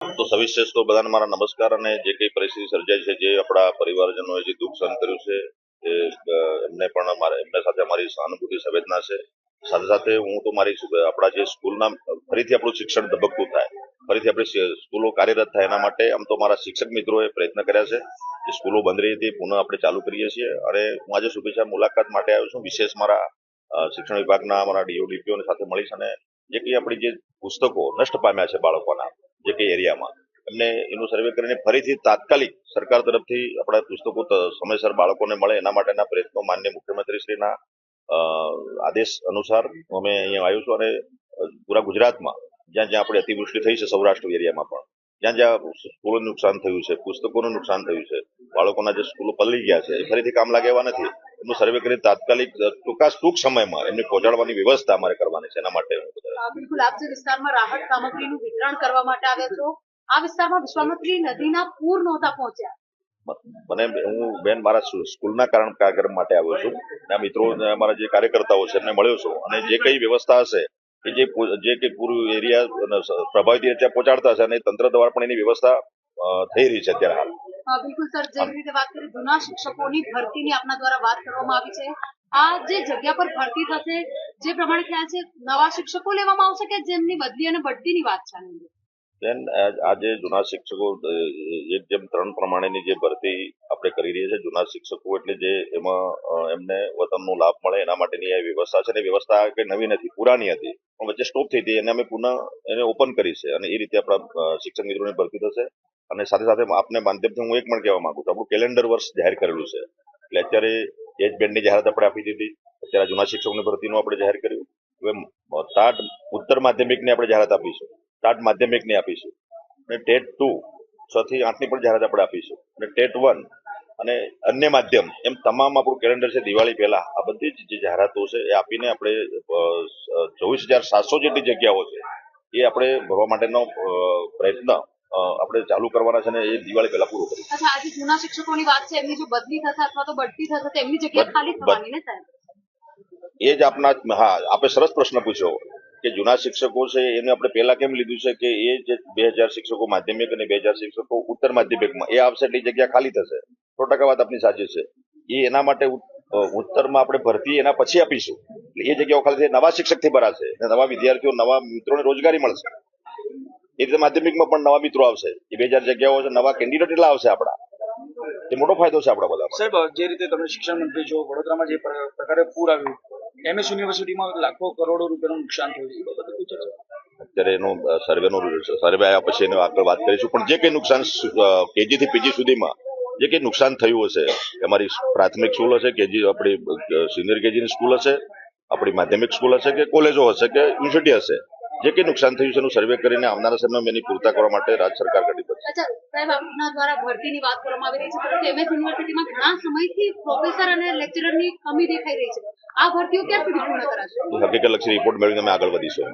તો સવિશેષ તો બધાને મારા નમસ્કાર અને જે કઈ પરિસ્થિતિ સર્જાઈ છે, જે આપણા પરિવારજનોએ જે દુઃખ સહન કર્યું છે, એ એમને પણ એમના સાથે મારી સહાનુભૂતિ, સંવેદના છે. સાથે સાથે હું તો મારી આપણા જે સ્કૂલના, ફરીથી આપણું શિક્ષણ ધબકતું થાય. ફરીથી આપણી સ્કૂલો કાર્યરત થાય એના માટે આમ તો મારા શિક્ષક મિત્રોએ પ્રયત્ન કર્યા છે જે સ્કૂલો બંધ રહી હતી, પુનઃ આપણે ચાલુ કરીએ છીએ. અને હું આજે શુભેચ્છા મુલાકાત માટે આવ્યો છું. વિશેષ મારા શિક્ષણ વિભાગના, મારા ડીઓ ડીપીઓની સાથે મળીશ અને જે કઈ આપણી જે પુસ્તકો નષ્ટ પામ્યા છે બાળકોના જે કે એરિયામાં. એમને એનું સર્વે કરીને ફરીથી તાત્કાલિક સરકાર તરફથી આપણા પુસ્તકો સમયસર બાળકોને મળે એના માટેના પ્રયત્નો માન્ય મુખ્યમંત્રીશ્રીના આદેશ અનુસાર અમે અહીંયા આવ્યું છું અને પૂરા ગુજરાતમાં જ્યાં જ્યાં આપણે અતિવૃષ્ટિ થઈ છે સૌરાષ્ટ્ર એરિયામાં પણ. જ્યાં જ્યાં સ્કૂલોનું નુકસાન થયું છે, પુસ્તકોનું નુકસાન થયું છે, બાળકોના જે સ્કૂલો પલળી ગયા છે, એ ફરીથી કામ લાગે એવા નથી. એનું સર્વે કરી તાત્કાલિક ટૂંકા ટૂંક સમયમાં એમને પહોંચાડવાની વ્યવસ્થા અમારે કરવાની છે એના માટે બિલકુલ આપ જે વિસ્તારમાં રાહત સામગ્રીનું વિતરણ કરવા માટે આવ્યા છો આ વિસ્તારમાં વિશ્વામિત્રી નદીના પૂર નહોતા પહોંચ્યા. મને હું બેન મારા સ્કૂલના કારણ કાર્યક્રમ માટે આવ્યો છું. અને મિત્રો અમારા જે કાર્યકર્તાઓ છે એમને મળ્યો છું. અને જે કઈ વ્યવસ્થા હશે કે જે જે કે પૂરું એરિયા પ્રભાવિત એરિયા પહોંચાડતા હશે અને તંત્ર દ્વારા પણ એની વ્યવસ્થા થઈ રહી છે અત્યારે હાલ. બિલકુલ સર. જેવી રીતે વાત કરી જૂના શિક્ષકોની ભરતીની આપના દ્વારા વાત કરવામાં આવી છે. આ જે જગ્યા પર ભરતી થશે જે પ્રમાણે ખ્યાલ છે, નવા શિક્ષકો લેવામાં આવશે કે જેમની બદલી અને બઢતીની વાત ચાલી? બેન આજે જૂના શિક્ષકો એક જેમ ત્રણ પ્રમાણેની જે ભરતી આપણે કરી રહ્યા છે જૂના શિક્ષકો એટલે જે એમાં એમને વતનનો લાભ મળે, એના માટેની આ વ્યવસ્થા છે ને, એ વ્યવસ્થા કઈ નવી નથી, પુરાની હતી. પણ વચ્ચે સ્ટોપ થઈ હતી, એને અમે પુનઃ, એને ઓપન કરી છે અને એ રીતે આપણા શિક્ષક મિત્રોની ભરતી થશે. અને સાથે સાથે આપને માધ્યમથી હું એક પણ કહેવા માંગુ છું, આપણું કેલેન્ડર વર્ષ જાહેર કરેલું છે. એટલે અત્યારે એજ બેન્ડની જાહેરાત આપણે આપી દીધી. અત્યારે જૂના શિક્ષકોની ભરતીનું આપણે જાહેર કર્યું. હવે ટાટ ઉત્તર માધ્યમિકની આપણે જાહેરાત આપીશું. ટાટ માધ્યમિકની આપીશું. અને ટેટ ટુ છ થી આઠની પણ જાહેરાત આપણે આપીશું. અને ટેટ વન અને અન્ય માધ્યમ એમ તમામ આપણું કેલેન્ડર છે દિવાળી પહેલા આ બધી જ જે જાહેરાતો છે એ આપીને આપણે ચોવીસ હજાર સાતસો જેટલી જગ્યાઓ છે એ આપણે ભરવા માટેનો પ્રયત્ન આપણે ચાલુ કરવાના છે ને એ દિવાળી પહેલા પૂરો કરીશું. અચ્છા આજે જૂના શિક્ષકોની વાત છે એમની જો બદલી થશે અથવા તો બઢતી થશે તો એમની જગ્યા ખાલી થવાની ને સાહેબ? એ જ આપના હા, આપે સરસ પ્રશ્ન પૂછ્યો કે જૂના શિક્ષકો છે, એને આપણે પહેલા કેમ લીધું છે કે એ જે બે હજાર શિક્ષકો માધ્યમિક અને બે હજાર શિક્ષકો ઉત્તર માધ્યમિકમાં, એ આવશે એટલી જગ્યા ખાલી થશે. સો ટકા વાત આપની સાચી છે. એ એના માટે ઉત્તરમાં આપણે ભરતી એના પછી આપીશું. એટલે એ જગ્યાઓ ખાલી નવા શિક્ષકથી ભરાશે. નવા વિદ્યાર્થીઓ, નવા મિત્રોને રોજગારી મળશે. એ રીતે માધ્યમિકમાં પણ નવા મિત્રો આવશે. એ બે હજાર જગ્યાઓ છે, નવા કેન્ડિડેટ એટલા આવશે આપણા. એ મોટો ફાયદો છે આપણા બધા સાહેબ, જે રીતે તમે શિક્ષણ મંત્રી છો, વડોદરામાં જે પ્રકારે પૂર આવ્યું એમએસ યુનિવર્સિટીમાં લાખો કરોડો રૂપિયાનું નુકસાન થયું છે એ બાબતે શું ચર્ચા અત્યારે એનો સર્વેનો સર્વે આવ્યા પછી એનો આગળ વાત કરીશું. પણ જે કઈ નુકસાન કેજી થી પીજી સુધીમાં જે કઈ નુકસાન થયું હશે અમારી પ્રાથમિક સ્કૂલ હશે કેજી આપણી સિનિયર કેજીની સ્કૂલ હશે આપણી માધ્યમિક સ્કૂલ હશે કે કોલેજો હશે કે યુનિવર્સિટી હશે જે કઈ નુકસાન થયું છે એનું સર્વે કરીને આવનારા સમયમાં એની પૂરતા કરવા માટે રાજ્ય સરકાર કટિબદ્ધ છે. સાહેબ આપના દ્વારા ભરતીની વાત કરવામાં આવી રહી છે પરંતુ એમએસ યુનિવર્સિટીમાં ઘણા સમયથી પ્રોફેસર અને લેક્ચરરની કમી દેખાઈ રહી છે. આ ભરતીઓ ક્યાં સુધી પૂર્ણ કરાશે? હકીકત લક્ષી રિપોર્ટ મેળવીને અમે આગળ વધીશું.